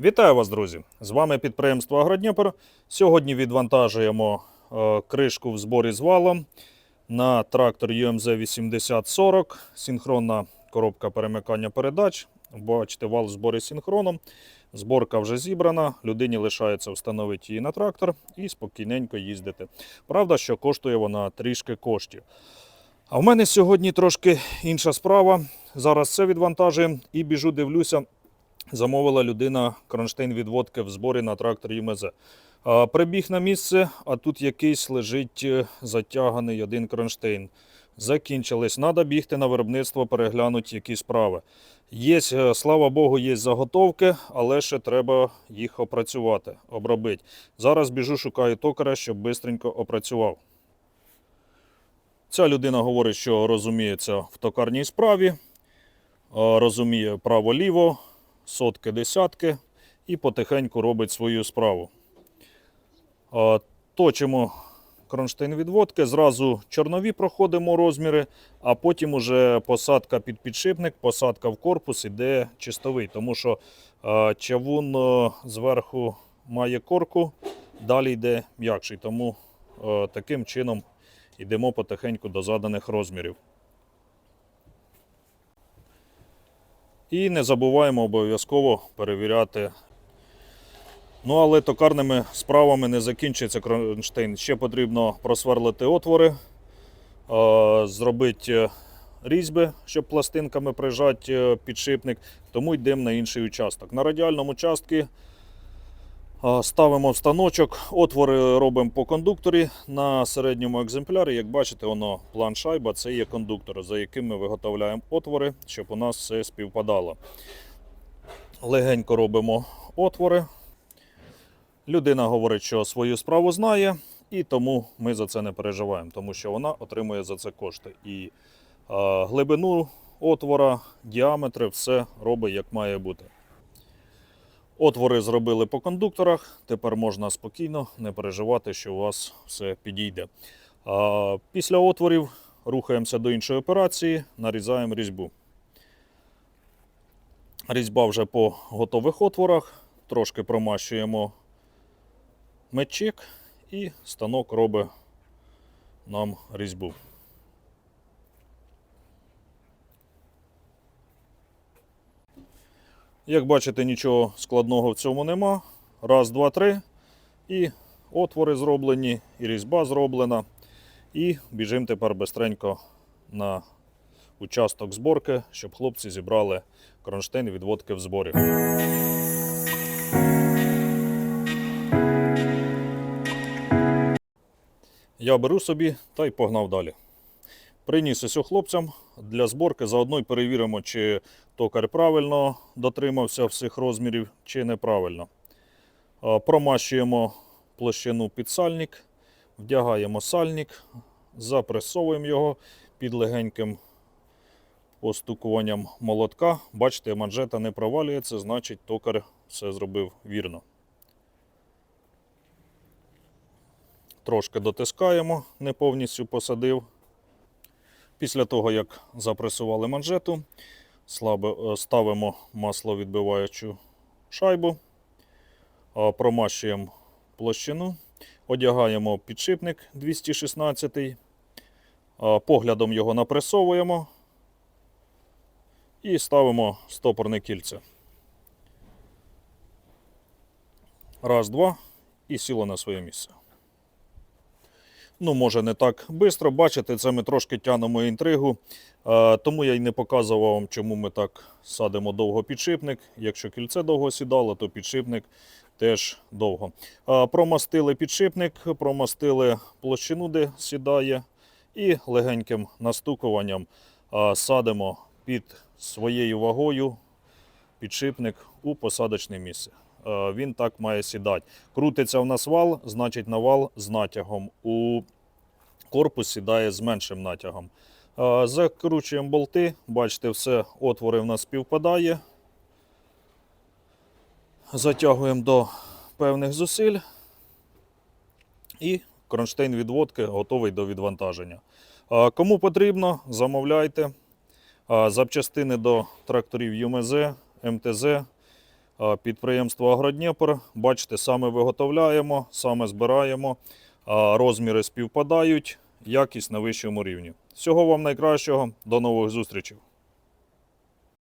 Вітаю вас, друзі! З вами підприємство Агродніпр. Сьогодні відвантажуємо е, кришку в зборі з валом на трактор UMZ 8040, синхронна коробка перемикання передач. Бачите, вал в зборі синхроном. Зборка вже зібрана, людині лишається встановити її на трактор і спокійненько їздити. Правда, що коштує вона трішки коштів. А в мене сьогодні трошки інша справа. Зараз це відвантажуємо і біжу, дивлюся, замовила людина кронштейн відводки в зборі на трактор ЮМЗ. Прибіг на місце, а тут якийсь лежить е, затяганий один кронштейн. Закінчились. Треба бігти на виробництво, переглянути які справи. Є, е, слава Богу, є заготовки, але ще треба їх опрацювати, обробити. Зараз біжу, шукаю токаря, щоб швидко опрацював. Ця людина говорить, що розуміється в токарній справі, розуміє право-ліво, сотки, десятки і потихеньку робить свою справу. Точимо кронштейн відводки, зразу чорнові проходимо розміри, а потім уже посадка під підшипник, посадка в корпус іде чистовий, тому що чавун зверху має корку, далі йде м'якший. Тому таким чином йдемо потихеньку до заданих розмірів. І не забуваємо обов'язково перевіряти. Ну, але токарними справами не закінчується кронштейн. Ще потрібно просверлити отвори, е, зробити різьби, щоб пластинками прижати е, підшипник, тому йдемо на інший участок. На радіальному участку е, ставимо в станочок, отвори робимо по кондукторі на середньому екземплярі. Як бачите, воно план шайба це є кондуктор, за яким ми виготовляємо отвори, щоб у нас все співпадало. Легенько робимо отвори. Людина говорить, що свою справу знає, і тому ми за це не переживаємо, тому що вона отримує за це кошти. І е, глибину отвора, діаметри, все робить як має бути. Отвори зробили по кондукторах. Тепер можна спокійно не переживати, що у вас все підійде. Після отворів рухаємося до іншої операції, нарізаємо різьбу. Різьба вже по готових отворах. Трошки промащуємо мечик і станок робить нам різьбу. Як бачите, нічого складного в цьому нема. Раз, два, три. І отвори зроблені, і різьба зроблена. І біжимо тепер бистренько на участок зборки, щоб хлопці зібрали кронштейн відводки в зборі. Я беру собі та й погнав далі. Приніс ось хлопцям для зборки. Заодно й перевіримо, чи токар правильно дотримався всіх розмірів, чи неправильно. Промащуємо площину під сальник, вдягаємо сальник, запресовуємо його під легеньким постукуванням молотка. Бачите, манжета не провалюється, значить токар все зробив вірно. Трошки дотискаємо, не повністю посадив. Після того, як запресували манжету, е, ставимо масловідбиваючу шайбу, промащуємо площину, одягаємо підшипник 216, поглядом його напресовуємо і ставимо стопорне кільце. Раз, два і сіло на своє місце. Ну, може, не так швидко. Бачите, це ми трошки тянемо інтригу. Тому я й не показував вам, чому ми так садимо довго підшипник. Якщо кільце довго сідало, то підшипник теж довго. Промастили підшипник, промастили площину, де сідає, і легеньким настукуванням садимо під своєю вагою підшипник у посадочне місце. Е, Він так має сідати. Крутиться в нас вал, значить на вал з натягом. У корпус сідає з меншим натягом. Е, Закручуємо болти, бачите, все, отвори в нас співпадає. Затягуємо до певних зусиль. І кронштейн відводки готовий до відвантаження. Е, Кому потрібно, замовляйте. Запчастини до тракторів ЮМЗ, МТЗ Підприємство Агродніпр. Бачите, саме виготовляємо, саме збираємо, розміри співпадають, якість на вищому рівні. Всього вам найкращого, до нових зустрічей.